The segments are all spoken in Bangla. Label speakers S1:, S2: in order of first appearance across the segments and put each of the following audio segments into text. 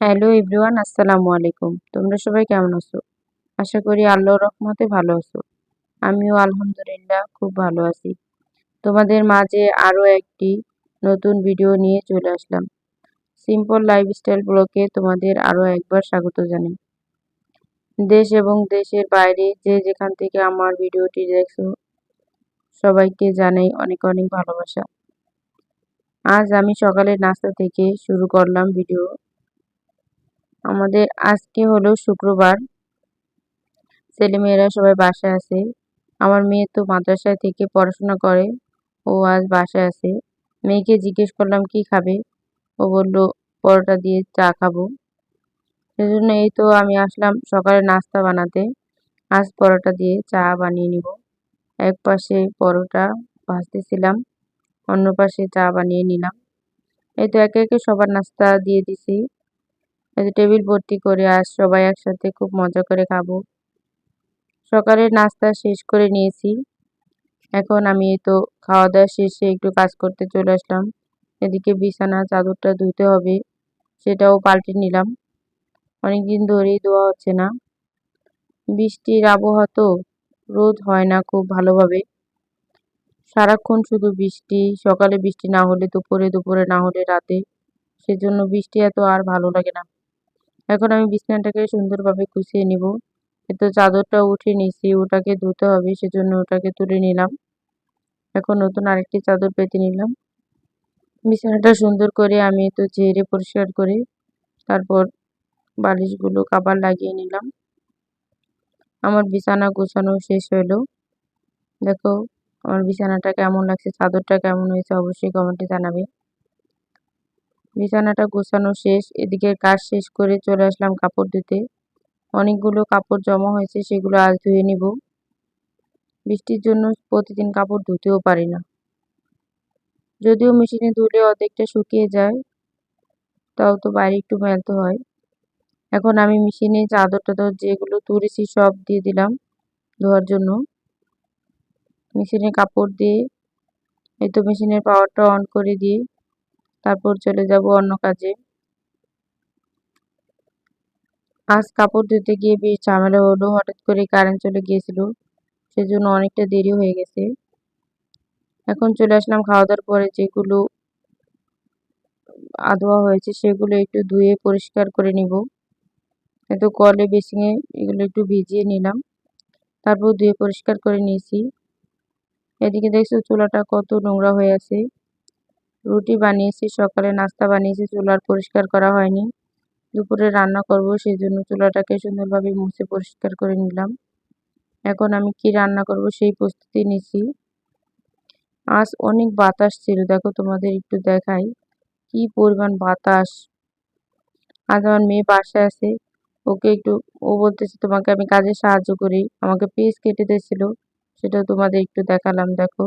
S1: হ্যালো এভরিওয়ান, আসসালামু আলাইকুম। তোমরা সবাই কেমন আছো? আশা করি আল্লাহ রহমতে ভালো আছো। আমিও আলহামদুলিল্লাহ খুব ভালো আছি। তোমাদের মাঝে আরও একটি নতুন ভিডিও নিয়ে চলে আসলাম। সিম্পল লাইফস্টাইল ব্লকে তোমাদের আরও একবার স্বাগত জানাই। দেশ এবং দেশের বাইরে যে যেখান থেকে আমার ভিডিওটি দেখছ, সবাইকে জানাই অনেক অনেক ভালোবাসা। আজ আমি সকালের নাস্তা থেকে শুরু করলাম ভিডিও। আমাদের আজকে হলো শুক্রবার। ছেলেমেয়েরা সবাই বাসায় আছে। আমার মেয়ে তো মাদ্রাসায় থেকে পড়াশোনা করে, ও আজ বাসায় আছে। মেয়েকে জিজ্ঞেস করলাম, কি খাবে? ও বলল, পরোটা দিয়ে চা খাব। সেজন্য এই তো আমি আসলাম সকালে নাস্তা বানাতে। আজ পরোটা দিয়ে চা বানিয়ে নিব। এক পাশে পরোটা ভাজতেছিলাম, অন্য পাশে চা বানিয়ে নিলাম। এই তো একে একে সবার নাস্তা দিয়ে দিছি। টেবিল ভর্তি করে আজ সবাই একসাথে খুব মজা করে খাব। সকালের নাস্তা শেষ করে নিয়েছি। এখন আমি তো খাওয়া দাওয়া শেষে একটু কাজ করতে চলে আসলাম। এদিকে বিছানা, চাদরটা ধুতে হবে, সেটাও পাল্টে নিলাম। অনেকদিন ধরেই ধোয়া হচ্ছে না। বৃষ্টির আবহাওয়া তো রোদ হয় না খুব ভালোভাবে। সারাক্ষণ শুধু বৃষ্টি, সকালে বৃষ্টি না হলে, দুপুরে দুপুরে না হলে রাতে, সেজন্য বৃষ্টি এত আর ভালো লাগে না। এখন আমি বিছানাটাকে সুন্দরভাবে গুছিয়ে নিব। এতো চাদরটা উঠে নিছি ওটাকে ধুতে হবে, সেজন্য ওটাকে তুলে নিলাম। এখন নতুন আরেকটি চাদর পেতে নিলাম। বিছানাটা সুন্দর করে আমি তো ঝেড়ে পরিষ্কার করে তারপর বালিশগুলো কাবার লাগিয়ে নিলাম। আমার বিছানা গোছানো শেষ হলো। দেখো, আমার বিছানাটা কেমন লাগছে, চাদরটা কেমন হয়েছে অবশ্যই কমেন্টে জানাবে। বিছানাটা গোছানো শেষ, এদিকে কাজ শেষ করে চলে আসলাম কাপড় ধুতে অনেকগুলো কাপড় জমা হয়েছে, সেগুলো আজ ধুয়ে নিব। বৃষ্টির জন্য প্রতিদিন কাপড় ধুতেও পারি না। যদিও মেশিনে ধুলে অর্ধেকটা শুকিয়ে যায়, তাও তো বাইরে একটু মেলতে হয়। এখন আমি মেশিনে চাদর টাদর যেগুলো তুলেছি সব দিয়ে দিলাম ধোয়ার জন্য। মেশিনে কাপড় দিয়ে, এই তো মেশিনের পাওয়ারটা অন করে দিয়ে তারপর চলে যাব অন্য কাজে। আজ কাপড় ধুতে গিয়ে বেশ ঝামেলা হলো, হঠাৎ করে কারেন্ট চলে গিয়েছিল, সেজন্য অনেকটা দেরি হয়ে গেছে। এখন চলে আসলাম খাওয়া দাওয়ার পরে যেগুলো আধোয়া হয়েছে সেগুলো একটু ধুয়ে পরিষ্কার করে নিব। এত কলে বেসিংয়ে এগুলো একটু ভিজিয়ে নিলাম, তারপর ধুয়ে পরিষ্কার করে নিয়েছি। এদিকে দেখছ চুলাটা কত নোংরা হয়ে আছে। রুটি বানিয়েছি, সকালে নাস্তা বানিয়েছি, চুলার পরিষ্কার করা হয়নি। দুপুরে রান্না করব সেই জন্য চুলাটাকে সুন্দরভাবে মুছে পরিষ্কার করে নিলাম। এখন আমি কি রান্না করব সেই প্রস্তুতি নিছি আজ অনেক বাতাস ছিল, দেখো তোমাদের একটু দেখাই। কি পরিমাণ বাতাস। আজ আমার মেয়ে বাসায় আছে, ওকে একটু, ও বলতেছে তোমাকে আমি কাজে সাহায্য করি। আমাকে পিস কেটে দিয়েছিল সেটা তোমাদের একটু দেখালাম, দেখো।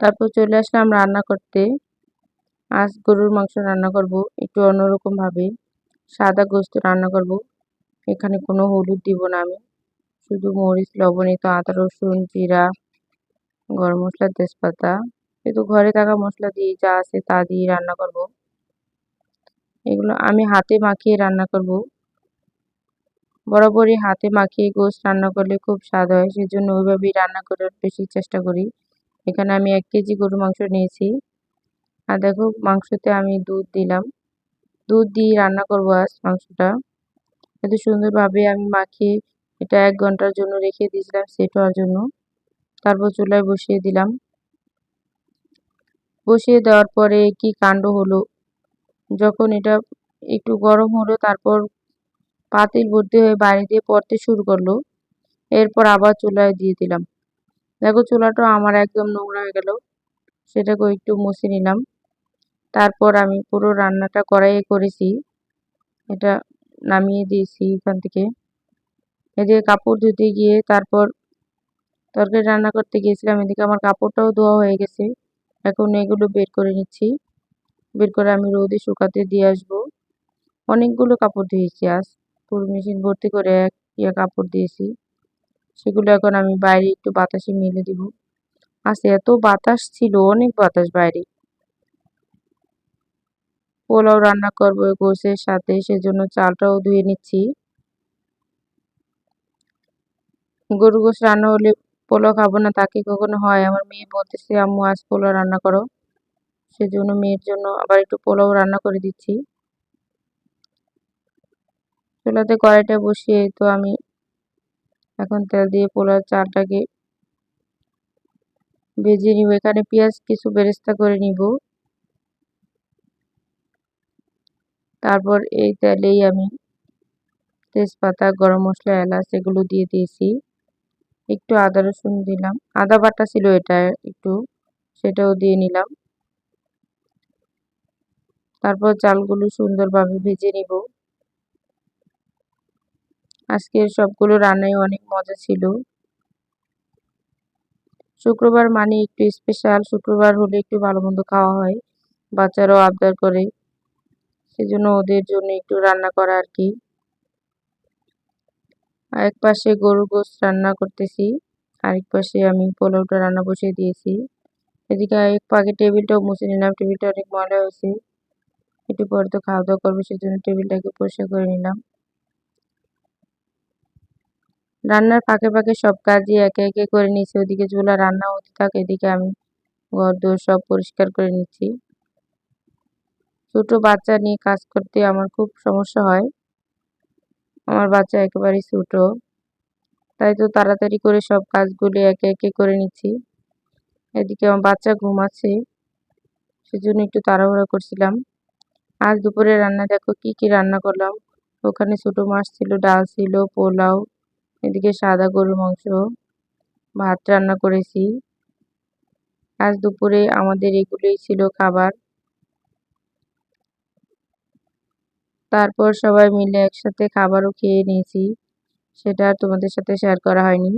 S1: তারপর চলে আসলাম রান্না করতে। আজ গরুর মাংস রান্না করব, একটু অন্যরকম ভাবে। সাদা গোস্ত রান্না করব, এখানে কোনো হলুদ দিব না আমি। শুধু মরিচ লবণিত আদা, রসুন, জিরা, গরম মশলা, তেজপাতা। কিন্তু ঘরে থাকা মশলা দিয়ে যা আছে তা দিয়ে রান্না করব। এগুলো আমি হাতে মাখিয়ে রান্না করব। বরাবরই হাতে মাখিয়ে গোস্ত রান্না করলে খুব স্বাদ হয়, সেজন্য ওইভাবেই রান্না করার বেশি চেষ্টা করি। এখানে আমি এক কেজি গরু মাংস নিয়েছি। আর দেখো, মাংসতে আমি দুধ দিলাম। দুধ দিয়ে রান্না করব আজ মাংসটা। এত সুন্দরভাবে আমি মাখিয়ে এটা এক ঘণ্টার জন্য রেখে দিয়েছিলাম সেট হওয়ার জন্য। তারপর চুলায় বসিয়ে দিলাম। বসিয়ে দেওয়ার পরে কি কাণ্ড হলো? যখন এটা একটু গরম হলো, তারপর পাতিল ভর্তি হয়ে বাইরে দিয়ে পড়তে শুরু করল। এরপর আবার চুলায় দিয়ে দিলাম। দেখো চুলাটা আমার একদম নোংরা হয়ে গেল। সেটাকে একটু মুছে নিলাম। তারপর আমি পুরো রান্নাটা কড়াইয়ে করেছি। এটা নামিয়ে দিয়েছি এখান থেকে। এদিকে কাপড় ধুতে গিয়ে তারপর তরকারি রান্না করতে গিয়েছিলাম। এদিকে আমার কাপড়টাও ধোয়া হয়ে গেছে। এখন এগুলো বের করে নিচ্ছি। বের করে আমি রোদে শুকাতে দিয়ে আসব। অনেকগুলো কাপড় ধুয়েছি আজ। পুরো মেশিন ভর্তি করে এক ইয়ে কাপড় দিয়েছি। সেগুলো এখন আমি বাইরে একটু বাতাসে মেলে দিব। আজ এত বাতাস ছিল, অনেক বাতাস বাইরে। পোলাও রান্না করব গোসের সাথে, সেজন্য চালটাও ধুয়ে নিচ্ছি। গরু গোস রান্না হলে পোলাও খাব না, তাকে কখনো হয়। আমার মেয়ে বলতেছে, আম্মু, আজ পোলাও রান্না করো। সেজন্য মেয়ের জন্য আবার একটু পোলাও রান্না করে দিচ্ছি। চুলাতে কড়াইটা বসিয়ে তো আমি এখন তেল দিয়ে পোলাও চালটাকে ভেজে নিব। এখানে পেঁয়াজ কিছু বেরেস্তা করে নিব। তারপর এই তেলেই আমি তেজপাতা, গরম মশলা, এলাচ এগুলো দিয়ে দিয়েছি। একটু আদা, রসুন দিলাম। আদা বাটা ছিল এটা একটু, সেটাও দিয়ে নিলাম। তারপর চালগুলো সুন্দরভাবে ভেজে নিব। আজকের সবগুলো রান্নাই অনেক মজা ছিল। শুক্রবার মানে একটু স্পেশাল শুক্রবার হলে একটু ভালো মন্দ খাওয়া হয়, বাচ্চারাও আবদার করে। সেজন্য ওদের জন্য একটু রান্না করা আর কি। এক পাশে গরু গোস রান্না করতেছি আরেক পাশে আমি পোলাওটা রান্না বসিয়ে দিয়েছি। এদিকে এক পাকে টেবিলটাও মুছে নিলাম, টেবিলটা অনেক ময়লা হয়েছে। একটু পরে তো খাওয়া দাওয়া করব, সেজন্য টেবিলটাকে পরিষ্কার করে নিলাম। রান্নার ফাঁকে ফাঁকে সব কাজই একে একে করে নিচ্ছি ওদিকে চুলা, রান্না হতে থাকে, এদিকে আমি ঘর দোর সব পরিষ্কার করে নিচ্ছি। ছোট বাচ্চা নিয়ে কাজ করতে আমার খুব সমস্যা হয়। আমার বাচ্চা একেবারেই ছোট। তাই তো তাড়াতাড়ি করে সব কাজগুলি একে একে করে নিচ্ছি। এদিকে আমার বাচ্চা ঘুমাচ্ছে, সেজন্য একটু তাড়াহুড়া করছিলাম। আজ দুপুরে রান্না, দেখো কি কি রান্না করলাম। ওখানে ছোটো মাছ ছিল, ডাল ছিল, পোলাও এদিকে সাদা গরুর মাংস, ভাত রান্না করেছি। আজ দুপুরে আমাদের এগুলোই ছিল খাবার। তারপর সবাই মিলে একসাথে খাবারও খেয়ে নিয়েছি। সেটা আর তোমাদের সাথে শেয়ার করা হয়নি।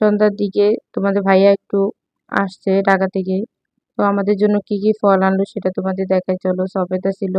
S1: সন্ধ্যার দিকে তোমাদের ভাইয়া একটু আসছে ঢাকা থেকে। তো আমাদের জন্য কি কি ফল আনলো সেটা তোমাদের দেখাই। চলো, সবেদা ছিল